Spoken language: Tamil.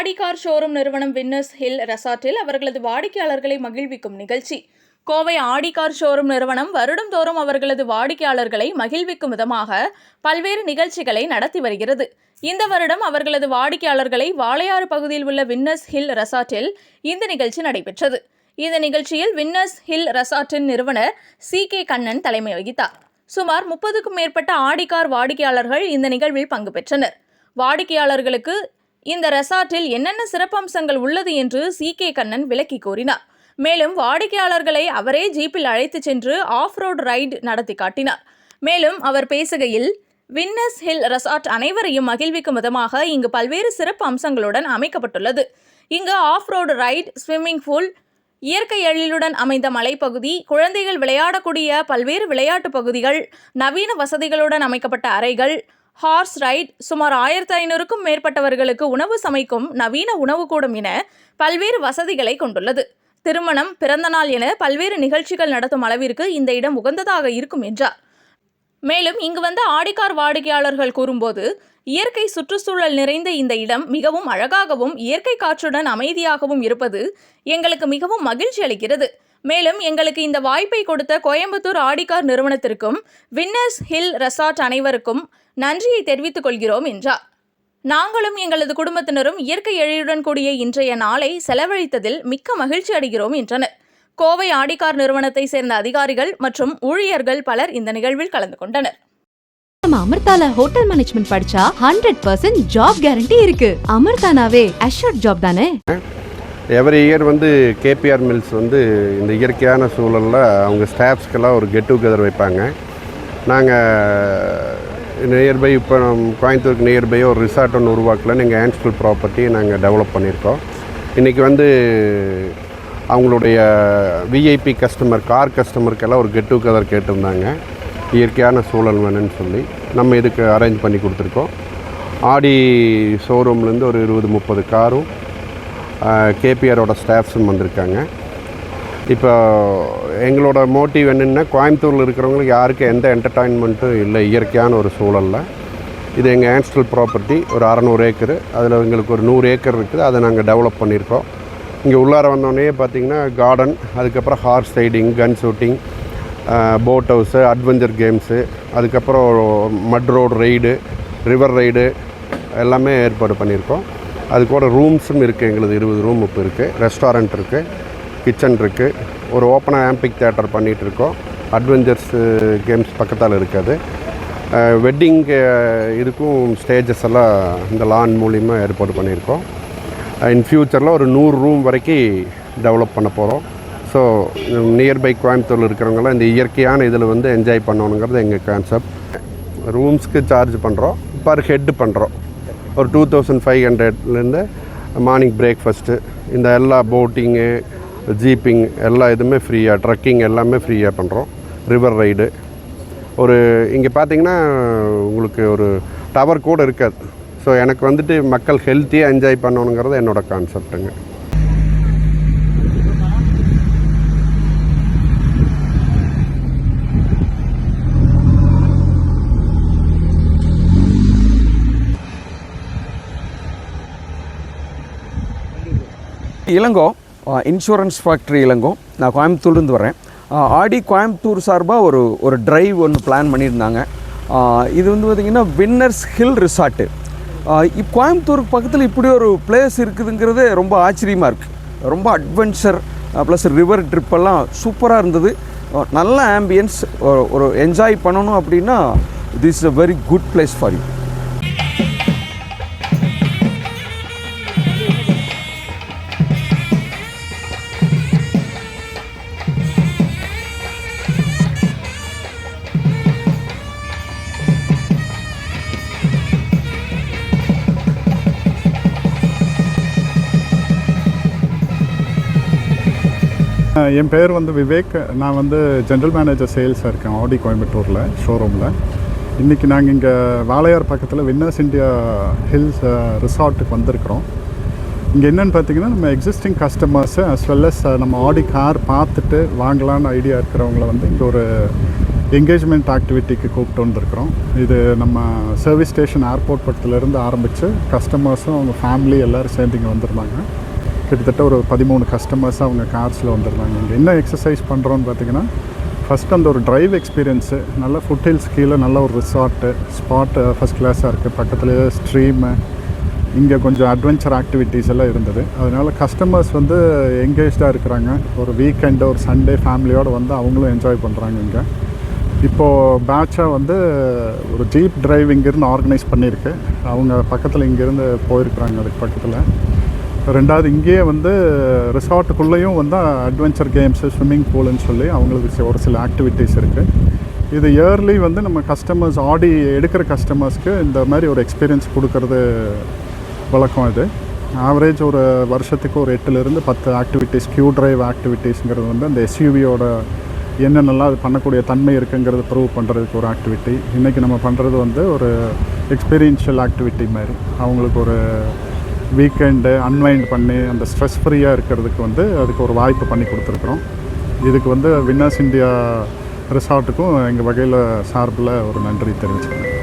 ஆடி கார் ஷோரூம் நிறுவனம் வின்னர்ஸ் ஹில் ரெசார்ட்டில் அவர்களது வாடிக்கையாளர்களை மகிழ்விக்கும் நிகழ்ச்சி. கோவை ஆடி கார் ஷோரூம் நிறுவனம் வருடந்தோறும் அவர்களது வாடிக்கையாளர்களை மகிழ்விக்கும் விதமாக பல்வேறு நிகழ்ச்சிகளை நடத்தி வருகிறது. இந்த வருடம் அவர்களது வாடிக்கையாளர்களை வாளையாறு பகுதியில் உள்ள வின்னர்ஸ் ஹில் ரெசார்ட்டில் இந்த நிகழ்ச்சி நடைபெற்றது. இந்த நிகழ்ச்சியில் வின்னர்ஸ் ஹில் ரெசார்ட்டின் நிறுவனர் சி. கே. கண்ணன் தலைமை வகித்தார். சுமார் முப்பதுக்கும் மேற்பட்ட ஆடிக்கார் வாடிக்கையாளர்கள் இந்த நிகழ்வில் பங்கு பெற்றனர். வாடிக்கையாளர்களுக்கு இந்த ரெசார்ட்டில் என்னென்ன சிறப்பம்சங்கள் உள்ளது என்று சி கே கண்ணன் விளக்கி கூறினார். மேலும் வாடிக்கையாளர்களை அவரே ஜீப்பில் அழைத்துச் சென்று ஆஃப் ரோட் ரைடு நடத்தி காட்டினார். மேலும் அவர் பேசுகையில் வின்னஸ் ஹில் ரெசார்ட் அனைவரையும் மகிழ்விக்கும் விதமாக இங்கு பல்வேறு சிறப்பு அம்சங்களுடன் அமைக்கப்பட்டுள்ளது. இங்கு off road ride swimming pool இயற்கை எழிலுடன் அமைந்த மலைப்பகுதி குழந்தைகள் விளையாடக்கூடிய பல்வேறு விளையாட்டுப் பகுதிகள் நவீன வசதிகளுடன் அமைக்கப்பட்ட அறைகள் ஹார்ஸ் ரைட் சுமார் ஆயிரத்தி ஐநூறுக்கும் மேற்பட்டவர்களுக்கு உணவு சமைக்கும் நவீன உணவுக்கூடம் என பல்வேறு வசதிகளை கொண்டுள்ளது. திருமணம் பிறந்தநாள் என பல்வேறு நிகழ்ச்சிகள் நடத்தும் அளவிற்கு இந்த இடம் உகந்ததாக இருக்கும் என்றார். மேலும் இங்கு வந்த ஆடிக்கார் வாடிக்கையாளர்கள் கூறும்போது இயற்கை சுற்றுச்சூழல் நிறைந்த இந்த இடம் மிகவும் அழகாகவும் இயற்கை காற்றுடன் அமைதியாகவும் இருப்பது எங்களுக்கு மிகவும் மகிழ்ச்சி அளிக்கிறது. மேலும் எங்களுக்கு இந்த வாய்ப்பை கொடுத்த கோயம்புத்தூர் ஆடிக்கார் நிறுவனத்திற்கும் வின்னர்ஸ் ஹில் ரெசார்ட் அனைவருக்கும் நன்றியை தெரிவித்துக் கொள்கிறோம் என்றார். நாங்களும் எங்களது குடும்பத்தினரும் இயற்கை எழிலுடன் கூடிய இன்றைய நாளை செலவழித்ததில் மிக்க மகிழ்ச்சி அடைகிறோம் என்றனர். கோவை ஆடிக்கார் நிறுவனத்தை சேர்ந்த அதிகாரிகள் மற்றும் ஊழியர்கள் பலர் இந்த நிகழ்வில் கலந்து கொண்டனர். நம்ம அமிர்தால ஹோட்டல் மேனேஜ்மெண்ட் படிச்சா ஹண்ட்ரட் பர்சன்ட் ஜாப் கேரண்டி இருக்கு. அமிர்தானாவே அஷூர்ட் ஜாப் தானே? எவ்ரி இயர் வந்து கேபிஆர் மில்ஸ் வந்து இந்த இயற்கையான சூழலில் அவங்க ஸ்டாஃப்ஸ்க்கெல்லாம் ஒரு கெட் டுகெதர் வைப்பாங்க. நாங்கள் நியர்பை இப்போ கோயம்புத்தூருக்கு நியர்பை ஒரு ரிசார்ட் ஒன்று உருவாக்கலன்னு எங்கள் ஆன்ஸ்கல் ப்ராப்பர்ட்டி நாங்கள் டெவலப் பண்ணியிருக்கோம். இன்றைக்கி வந்து அவங்களுடைய விஐபி கஸ்டமர் கார் கஸ்டமருக்கெல்லாம் ஒரு கெட் டுகெதர் கேட்டிருந்தாங்க. இயற்கையான சூழல் வேணும்னு சொல்லி நம்ம இதுக்கு அரேஞ்ச் பண்ணி கொடுத்துருக்கோம். ஆடி ஷோரூம்லேருந்து ஒரு இருபது முப்பது காரும் கேபிஆரோட ஸ்டாஃப்ஸும் வந்திருக்காங்க. இப்போ எங்களோட மோட்டிவ் என்னென்னா கோயம்புத்தூரில் இருக்கிறவங்களுக்கு யாருக்கும் எந்த என்டர்டைன்மெண்ட்டும் இல்லை இயற்கையான ஒரு சூழலில். இது எங்கள் ஆன்ஸ்டல் ப்ராப்பர்ட்டி ஒரு அறநூறு ஏக்கர். அதில் எங்களுக்கு ஒரு நூறு ஏக்கர் இருக்குது அதை நாங்கள் டெவலப் பண்ணியிருக்கோம். இங்கே உள்ளார வந்தோடனே பார்த்தீங்கன்னா கார்டன் அதுக்கப்புறம் horse riding gun shooting boat house adventure games அதுக்கப்புறம் mud road ride river ride எல்லாமே ஏற்பாடு பண்ணியிருக்கோம். அது கூட ரூம்ஸும் இருக்குது எங்களுது இருபது ரூம் இப்போ இருக்குது ரெஸ்டாரண்ட் இருக்குது கிச்சன் இருக்குது ஒரு ஓப்பனாக ஆம்பிக் தேட்டர் பண்ணிகிட்ருக்கோம் அட்வென்ச்சர்ஸ் கேம்ஸ் uh, பக்கத்தால் இருக்காது வெட்டிங் இதுக்கும் ஸ்டேஜஸ் எல்லாம் இந்த லான் மூலிமா ஏற்பாடு பண்ணியிருக்கோம். இன் ஃப்யூச்சரில் ஒரு நூறு ரூம் வரைக்கும் டெவலப் பண்ண போகிறோம் ஸோ நியர்பை கோயம்புத்தூரில் இருக்கிறவங்களாம் இந்த இயற்கையான இதில் வந்து என்ஜாய் பண்ணணுங்கிறது எங்கள் கான்செப்ட் ரூம்ஸ்க்கு சார்ஜ் பண்ணுறோம் பர் ஹெட்டு பண்ணுறோம் ஒரு டூ தௌசண்ட் ஃபைவ் ஹண்ட்ரட்லேருந்து மார்னிங் பிரேக்ஃபஸ்ட்டு இந்த எல்லா போட்டிங்கு ஜீப்பிங் எல்லா இதுவுமே ஃப்ரீயாக ட்ரக்கிங் எல்லாமே ஃப்ரீயாக பண்ணுறோம் ரிவர் ரைடு ஒரு இங்கே பார்த்தீங்கன்னா உங்களுக்கு ஒரு டவர் கூட இருக்காது. ஸோ எனக்கு வந்துட்டு மக்கள் ஹெல்த்தியாக என்ஜாய் பண்ணணுங்கிறது என்னோடய கான்செப்ட்டுங்க இளங்கோ இன்சூரன்ஸ் ஃபேக்ட்ரி இளங்கோ. நான் கோயம்புத்தூர்லேருந்து வரேன் ஆடி கோயம்புத்தூர் சார்பாக ஒரு ஒரு ட்ரைவ் ஒன்று பிளான் பண்ணியிருந்தாங்க. இது வந்து பார்த்திங்கன்னா வின்னர்ஸ் ஹில் ரிசார்ட்டு இப் கோயம்புத்தூருக்கு பக்கத்தில் இப்படி ஒரு பிளேஸ் இருக்குதுங்கிறதே ரொம்ப ஆச்சரியமாக இருக்குது ரொம்ப அட்வென்ச்சர் ப்ளஸ் ரிவர் ட்ரிப்பெல்லாம் சூப்பராக இருந்தது. நல்ல ஆம்பியன்ஸ் ஒரு என்ஜாய் பண்ணணும் அப்படின்னா this is a very good place for you என் பேர் வந்து விவேக். நான் வந்து ஜென்ரல் மேனேஜர் சேல்ஸாக இருக்கேன். ஆடி கோயம்புத்தூரில் ஷோரூமில் இன்றைக்கி நாங்கள் இங்கே வாளையார் பக்கத்தில் வின்னர்ஸ் இந்தியா ஹில்ஸ் ரிசார்ட்டுக்கு வந்திருக்கிறோம். இங்கே என்னென்னு பார்த்தீங்கன்னா நம்ம existing customers as well as நம்ம ஆடி கார் பார்த்துட்டு வாங்கலான்னு ஐடியா இருக்கிறவங்கள வந்து இங்கே ஒரு என்கேஜ்மெண்ட் ஆக்டிவிட்டிக்கு கூப்பிட்டு வந்திருக்கிறோம். இது நம்ம சர்வீஸ் ஸ்டேஷன் ஏர்போர்ட் பக்கத்துலேருந்து ஆரம்பித்து கஸ்டமர்ஸும் அவங்க ஃபேமிலி எல்லோரும் சேர்ந்து இங்கே வந்திருந்தாங்க. கிட்டத்தட்ட ஒரு பதிமூணு கஸ்டமர்ஸ் அவங்க கார்ஸில் வந்துடுறாங்க. இங்கே என்ன எக்ஸசைஸ் பண்ணுறோன்னு பார்த்தீங்கன்னா ஃபஸ்ட் அந்த ஒரு ட்ரைவ் எக்ஸ்பீரியன்ஸு நல்ல ஃபுட் ஹில்ஸ் கீழே நல்ல ஒரு ரிசார்ட்டு ஸ்பாட்டு ஃபஸ்ட் கிளாஸாக இருக்குது பக்கத்துலேயே ஸ்ட்ரீமு இங்கே கொஞ்சம் அட்வென்ச்சர் ஆக்டிவிட்டீஸ் எல்லாம் இருந்தது. அதனால் கஸ்டமர்ஸ் வந்து எங்கேஜ்டாக இருக்கிறாங்க. ஒரு வீக்கெண்டு ஒரு சண்டே ஃபேமிலியோடு வந்து அவங்களும் என்ஜாய் பண்ணுறாங்க இங்கே. இப்போது பேட்சாக வந்து ஒரு ஜீப் டிரைவ் இங்கேருந்து ஆர்கனைஸ் பண்ணியிருக்கு. அவங்க பக்கத்தில் இங்கேருந்து போயிருக்கிறாங்க அதுக்கு பக்கத்தில். ரெண்டாவது இங்கேயே வந்து ரிசார்ட்டுக்குள்ளேயும் வந்து அட்வென்ச்சர் கேம்ஸு ஸ்விம்மிங் பூல்னு சொல்லி அவங்களுக்கு ஒரு சில ஆக்டிவிட்டீஸ் இருக்குது இது இயர்லி வந்து நம்ம கஸ்டமர்ஸ் ஆடி எடுக்கிற கஸ்டமர்ஸ்க்கு இந்த மாதிரி ஒரு எக்ஸ்பீரியன்ஸ் கொடுக்கறது வழக்கம் இது. ஆவரேஜ் ஒரு வருஷத்துக்கு ஒரு எட்டுலேருந்து பத்து ஆக்டிவிட்டீஸ் கியூ டிரைவ் ஆக்டிவிட்டீஸுங்கிறது வந்து அந்த எஸ்யூவியோட என்னென்னலாம் அது பண்ணக்கூடிய தன்மை இருக்குங்கிறது ப்ரூவ் பண்ணுறதுக்கு ஒரு ஆக்டிவிட்டி இன்றைக்கி நம்ம பண்ணுறது வந்து ஒரு எக்ஸ்பீரியன்ஷியல் ஆக்டிவிட்டி மாதிரி. அவங்களுக்கு ஒரு வீக்கெண்டு அன்வைண்ட் பண்ணி அந்த ஸ்ட்ரெஸ் ஃப்ரீயாக இருக்கிறதுக்கு வந்து அதுக்கு ஒரு வாய்ப்பு பண்ணி கொடுத்துருக்குறோம். இதுக்கு வந்து வின்னர்ஸ் இந்தியா ரிசார்ட்டுக்கும் எங்கள் வகையில் சார்பில் ஒரு நன்றி தெரிவிச்சுக்கிறேன்.